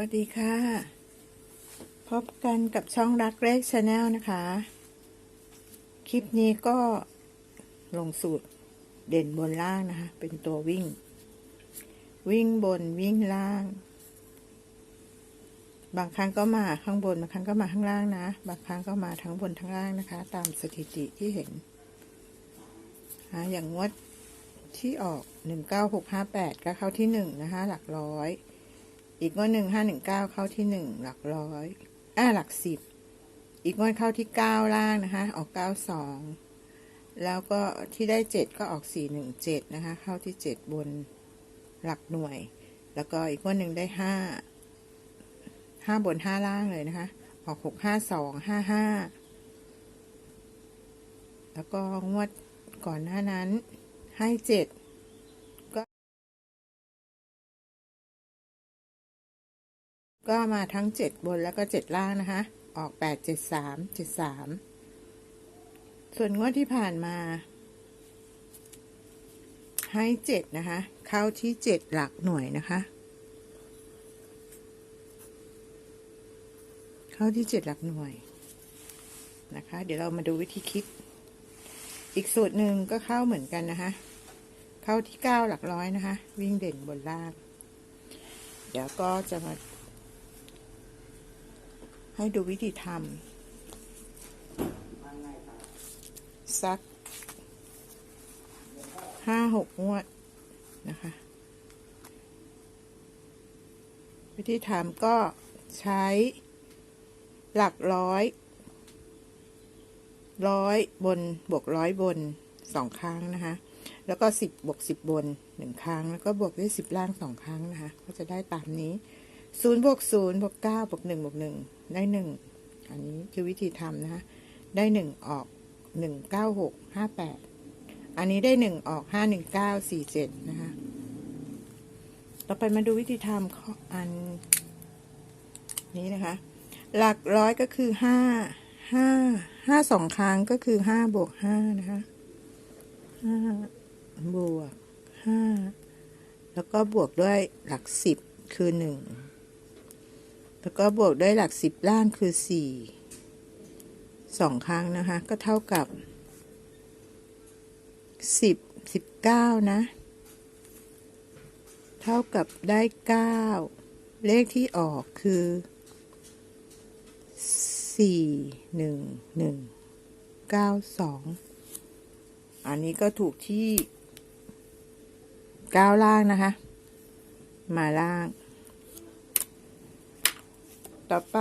วัสดีค่ะ พบกันกับช่องรักเลขชาแนลนะคะ คลิปนี้ก็ลงสูตรเด่นบนล่างนะคะ เป็นตัววิ่ง วิ่งบนวิ่งล่าง บางครั้งก็มาข้างบน บางครั้งก็มาข้างล่างนะ บางครั้งก็มาทั้งบนทั้งล่างนะคะ ตามสถิติที่เห็นอะอย่างงวดที่ออกหนึ่งเก้าหกห้าแปดก็เข้าที่หนึ่งนะคะ หลักร้อย อีกงวดหนึ่งห้าหนึ่งเก้าเข้าที่หนึ่งหลักร้อยอ่าหลักสิบ อีกงวดเข้าที่เก้าล่างนะคะ ออกเก้าสองแล้วก็ที่ได้เจ็ดก็ออกสี่หนึ่งเจ็ดนะคะ เข้าที่เจ็ดบนหลักหน่วย แล้วก็อีกงวดหนึ่งได้ห้าห้าบนห้าล่างเลยนะคะ ออกหกห้าสองห้าห้าแล้วก็งวดก่อนหน้านั้นให้เจ็ด ก็มาทั้งเจ็ดบนแล้วก็เจ็ดล่างนะคะ ออกแปดเจ็ดสามเจ็ดสามส่วนงวดที่ผ่านมา ให้เจ็ดนะคะ เข้าที่เจ็ดหลักหน่วยนะคะ เข้าที่เจ็ดหลักหน่วยนะคะ เดี๋ยวเรามาดูวิธีคิด อีกสูตรหนึ่งก็เข้าเหมือนกันนะคะ เข้าที่เก้าหลักร้อยนะคะ วิ่งเด่นบนล่าง เดี๋ยวก็จะมา ให้ดูวิธีทำสักห้าหกงวดนะคะ วิธีทำก็ใช้หลักร้อย ร้อยบนบวกร้อยบนสองครั้งนะคะ แล้วก็สิบบวกสิบบนหนึ่งครั้ง แล้วก็บวกด้วยสิบล่างสองครั้งนะคะ ก็จะได้ตามนี้ ศูนย์บวกศูนย์บวกเก้าบวกหนึ่งบวกหนึ่งได้หนึ่งอันนี้คือวิธีทำนะคะได้หนึ่งออกหนึ่งเก้าหกห้าแปดอันนี้ได้หนึ่งออกห้าหนึ่งเก้าสี่เจ็ดนะคะต่อไปมาดูวิธีทำข้ออันนี้นะคะ หลักร้อยก็คือห้าห้าห้าสองครั้งก็คือห้าบวกห้านะคะห้าบวกห้าแล้วก็บวกด้วยหลักสิบคือหนึ่ง แล้วก็บวกด้วยหลักสิบล่างคือสี่สองครั้งนะคะ ก็เท่ากับสิบสิบเก้านะ เท่ากับได้เก้าเลขที่ออกคือสี่หนึ่งหนึ่งเก้าสองอันนี้ก็ถูกที่เก้าล่างนะคะ มาล่าง ต่อไป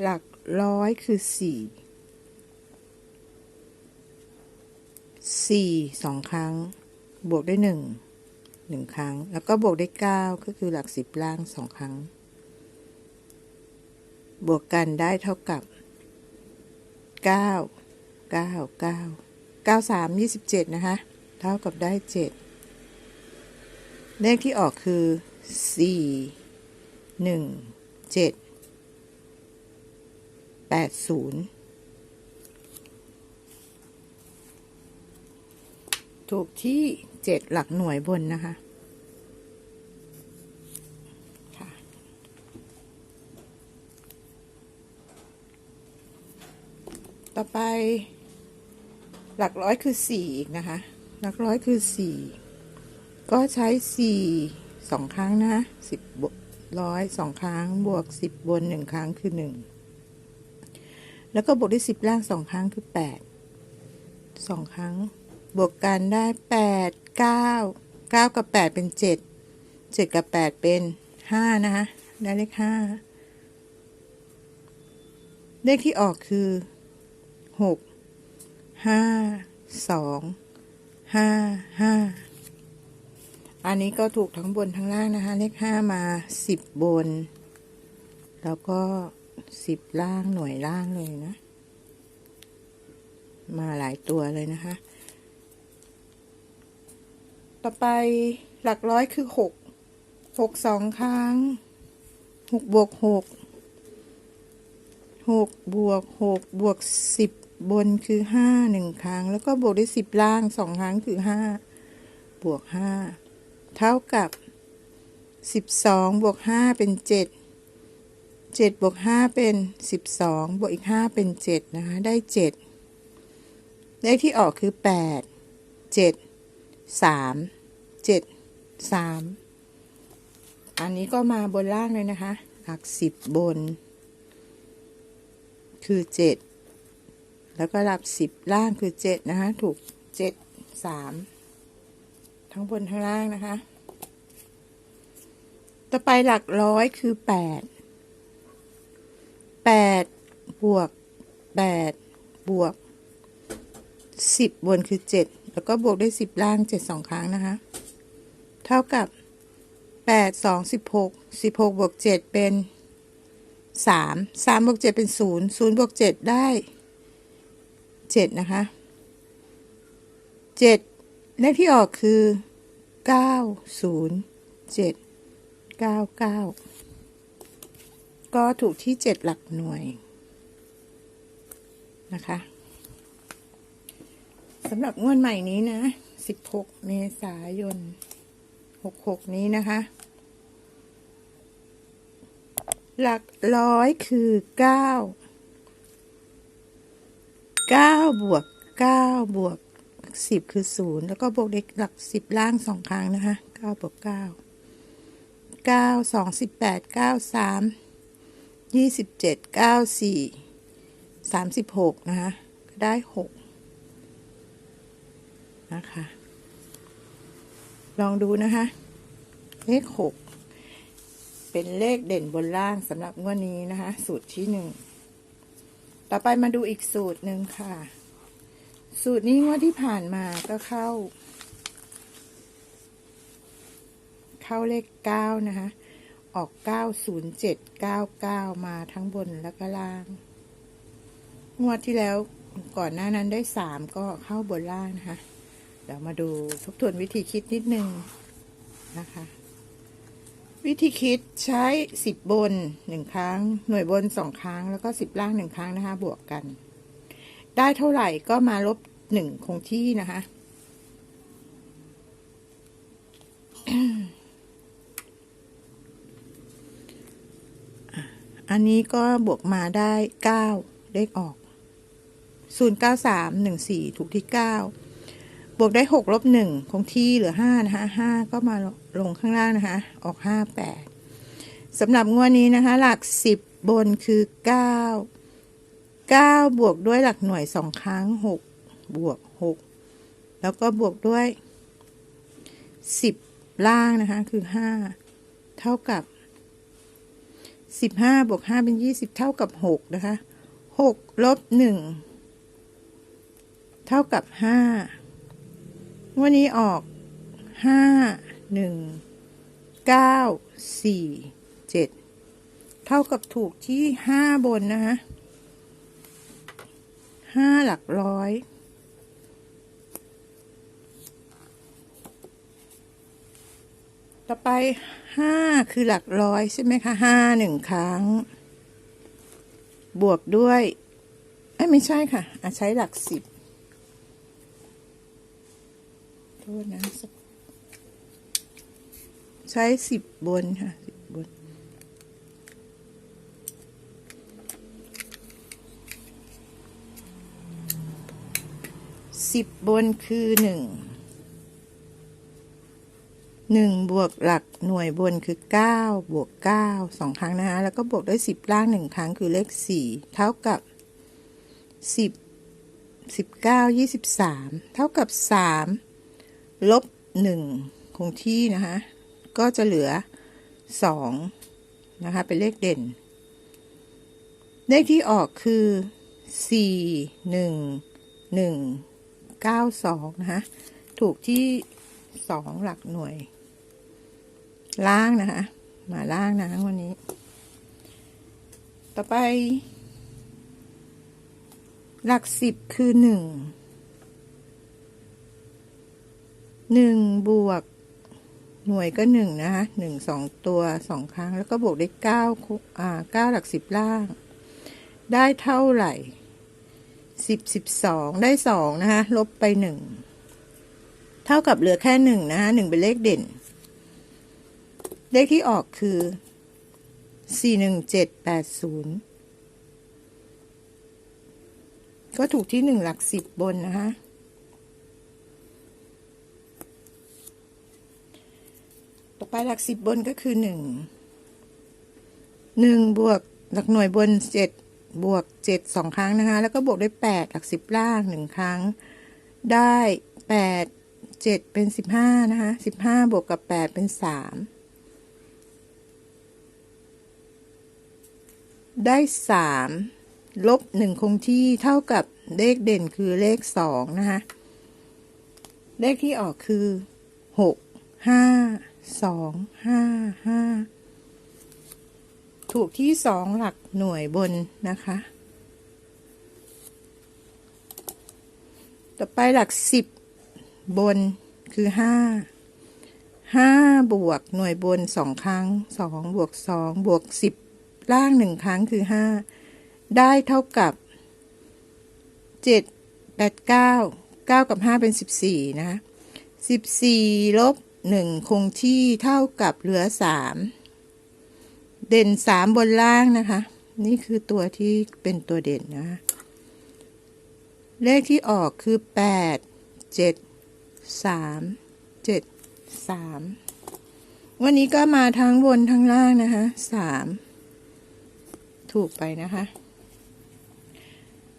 หลักร้อยคือสี่สี่สองครั้ง บวกได้หนึ่งหนึ่งครั้ง แล้วก็บวกได้เก้าก็คือหลักสิบล่างสองครั้ง บวกกันได้เท่ากับเก้าเก้าเก้าเก้าสามยี่สิบเจ็ดนะคะ เท่ากับได้เจ็ดเลขที่ออกคือสี่หนึ่งเจ็ด แปดศูนย์ถูกที่เจ็ดหลักหน่วยบนนะคะต่อไป หลักร้อยคือสี่อีกนะคะ หลักร้อยคือสี่ก็ใช้สี่สองครั้งนะสิบร้อยสองครั้งบวกสิบบนหนึ่งครั้งคือหนึ่ง แล้วก็บวกด้วยสิบล่างสองครั้งคือแปดสองครั้ง บวกกันได้แปดเก้าเก้ากับแปดเป็นเจ็ดเจ็ดกับแปดเป็นห้านะคะ ได้เลขห้าเลขที่ออกคือหกห้าสองห้าห้าอันนี้ก็ถูกทั้งบนทั้งล่างนะคะ เลขห้ามาสิบบน แล้วก็ สิบล่างหน่วยล่างเลยนะ มาหลายตัวเลยนะคะ ต่อไปหลักร้อยคือหกหกสองครั้งหกบวกหกหกบวกหกบวกสิบบนคือห้าหนึ่งครั้ง แล้วก็บวกด้วยสิบล่างสองครั้งคือห้าบวกห้าเท่ากับสิบสองบวกห้าเป็นเจ็ด เจ็ดบวกห้าเป็นสิบสองบวกอีกห้าเป็นเจ็ดนะคะ ได้เจ็ดเลขที่ออกคือแปดเจ็ดสามเจ็ดสามอันนี้ก็มาบนล่างเลยนะคะ หลักสิบบน คือเจ็ดแล้วก็หลักสิบล่างคือเจ็ดนะคะ ถูกเจ็ดสามทั้งบนทั้งล่างนะคะ ต่อไปหลักร้อยคือแปดแปดบวกแปดบวกสิบบนคือเจ็ดแล้วก็บวกด้วยสิบล่างเจ็ดสองครั้งนะคะ เท่ากับแปดสองสิบหกสิบหกบวกเจ็ดเป็นสามสามบวกเจ็ดเป็นศูนย์ศูนย์บวกเจ็ดได้เจ็ดนะคะเจ็ดเลขที่ออกคือเก้าศูนย์เจ็ดเก็ถูกที่เจ็ดหลักหน่วยนะคะสำหรับงวดใหม่นี้นะ 16 เมษายน 66 นี้นะคะ หลักร้อยคือ 9 9 บวก 9 บวก 10 คือ 0 แล้วก็บวกเด็กหลัก 10 ล่างสองครั้งนะคะ 9 บวก 9 9 2 18 9 3 27 9 4 36นะคะก็ได้6นะคะ ลองดูนะคะ เลขหกเป็นเลขเด่นบนล่างสำหรับงวดนี้นะคะ สูตรที่หนึ่งต่อไปมาดูอีกสูตรหนึ่งค่ะ สูตรนี้งวดที่ผ่านมาก็เข้า เข้าเลขเก้านะคะ ออกเก้าศูนย์เจ็ดเก้าเก้ามาทั้งบนแล้วก็ล่าง งวดที่แล้วก่อนหน้านั้นได้สามก็เข้าบนล่างนะคะ เดี๋ยวมาดูทบทวนวิธีคิดนิดนึงนะคะ วิธีคิดใช้สิบบนหนึ่งครั้ง หน่วยบนสองครั้ง แล้วก็สิบล่างหนึ่งครั้งนะคะ บวกกัน ได้เท่าไหร่ก็มาลบหนึ่งคงที่นะคะ อันนี้ก็บวกมาได้เก้าเลขออกศูนย์เก้าสามหนึ่งสี่ถูกที่เก้าบวกได้หกลบหนึ่งคงที่เหลือห้านะคะห้าก็มาลงข้างล่างนะคะ ออกห้าแปดสำหรับงวดนี้นะคะ หลักสิบบนคือเก้าเก้าบวกด้วยหลักหน่วยสองครั้งหกบวกหกแล้วก็บวกด้วยสิบล่างนะคะ คือห้าเท่ากับ สิบห้าบวกห้าเป็นยี่สิบเท่ากับหกนะคะหกลบหนึ่งเท่ากับห้าวันนี้ออกห้าหนึ่งเก้าสี่เจ็ดเท่ากับถูกที่ห้าบนนะคะห้าหลักร้อย ต่อไปห้าคือหลักร้อยใช่ไหมคะห้าหนึ่งครั้ง บวกด้วยเอ้ไม่ใช่ค่ะอาใช้หลักสิบโทษนะใช้สิบบนค่ะสิบบนสิบบนคือหนึ่ง หนึ่งบวกหลักหน่วยบนคือเก้าบวกเก้าสองครั้งนะคะ แล้วก็บวกด้วยสิบล่างหนึ่งครั้งคือเลขสี่เท่ากับสิบสิบเก้ายี่สิบสามเท่ากับสามลบหนึ่งคงที่นะคะ ก็จะเหลือสองนะคะ เป็นเลขเด่น เลขที่ออกคือสี่หนึ่งหนึ่งเก้าสองนะคะ ถูกที่สองหลักหน่วย ล่างนะคะ มาล่างนะวันนี้ ต่อไป หลักสิบคือหนึ่ง หนึ่งบวก หน่วยก็หนึ่งนะคะหนึ่งสองตัวสองครั้ง แล้วก็บวกได้เก้าอ่าเก้าหลักสิบล่าง ได้เท่าไหร่สิบสิบสองได้สองนะคะลบไปหนึ่ง เท่ากับเหลือแค่หนึ่งนะคะหนึ่งเป็นเลขเด่น เลขที่ออกคือสี่หนึ่งเจ็ดแปดศูนย์ก็ถูกที่หนึ่งหลักสิบบนนะคะ ต่อไปหลักสิบบนก็คือหนึ่ง หนึ่งบวกหลักหน่วยบนเจ็ดบวกเจ็ดสองครั้งนะคะ แล้วก็บวกด้วยแปดหลักสิบล่างหนึ่งครั้ง ได้แปดเจ็ดเป็นสิบห้านะคะสิบห้าบวกกับแปดเป็นสาม ได้สามลบหนึ่งคงที่เท่ากับเลขเด่นคือเลขสองนะคะ เลขที่ออกคือหกห้าสองห้าห้าถูกที่สองหลักหน่วยบนนะคะ ต่อไปหลักสิบบนคือห้าห้าบวกหน่วยบนสองครั้งสองบวกสองบวกสิบ ล่างหนึ่งครั้งคือห้าได้เท่ากับเจ็ดแปดเก้าเก้ากับห้าเป็นสิบสี่นะคะสิบสี่ลบหนึ่งคงที่เท่ากับเหลือสามเด่นสามบนล่างนะคะ นี่คือตัวที่เป็นตัวเด่นนะคะเลขที่ออกคือแปดเจ็ดสามเจ็ดสามวันนี้ก็มาทั้งบนทั้งล่างนะคะสาม ถูกไปนะคะ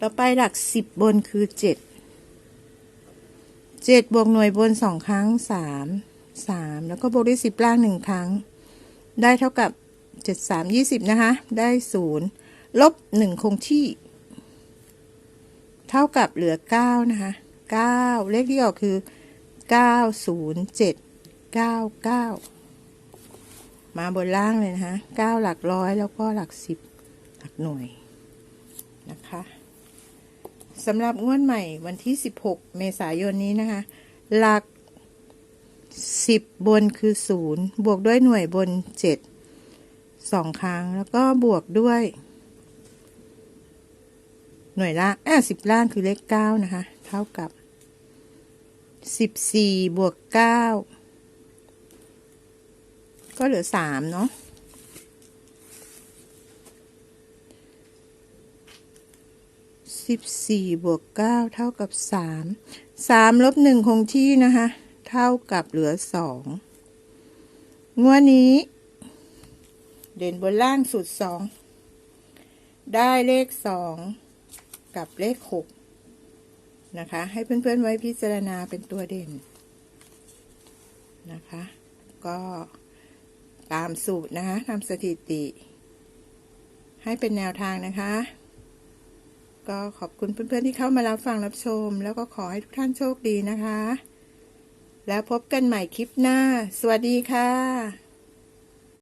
ต่อไปหลักสิบบนคือเจ็ดเจ็ดบวกหน่วยบนสองครั้งสามสามแล้วก็บวกด้วยสิบล่างหนึ่งครั้ง ได้เท่ากับเจ็ดสามยี่สิบนะคะ ได้ศูนย์ลบหนึ่งคงที่ เท่ากับเหลือเก้านะคะเก้าเลขที่ออกคือเก้าศูนย์เจ็ดเก้าเก้ามาบนล่างเลยนะคะเก้าหลักร้อยแล้วก็หลักสิบ หลักหน่วยนะคะสำหรับงวดใหม่วันที่ 16 เมษายนนี้นะคะ หลัก 10 บนคือ 0 บวกด้วยหน่วยบน7สองครั้ง แล้วก็บวกด้วย หน่วยล่างอะสิล่างคือเลข 9 นะคะ เท่ากับ 14 บวก 9 ก็เหลือ 3 เนาะ สิบสี่บวกเก้าเท่ากับสามสามลบหนึ่งคงที่นะคะ เท่ากับเหลือสองงวดนี้ เด่นบนล่างสุดสองได้เลขสองกับเลขหกนะคะ ให้เพื่อนๆไว้พิจารณาเป็นตัวเด่น นะคะ ก็ตามสูตรนะคะทำสถิติ ให้เป็นแนวทางนะคะ ก็ขอบคุณเพื่อนๆที่เข้ามารับฟังรับชม แล้วก็ขอให้ทุกท่านโชคดีนะคะ แล้วพบกันใหม่คลิปหน้า สวัสดีค่ะ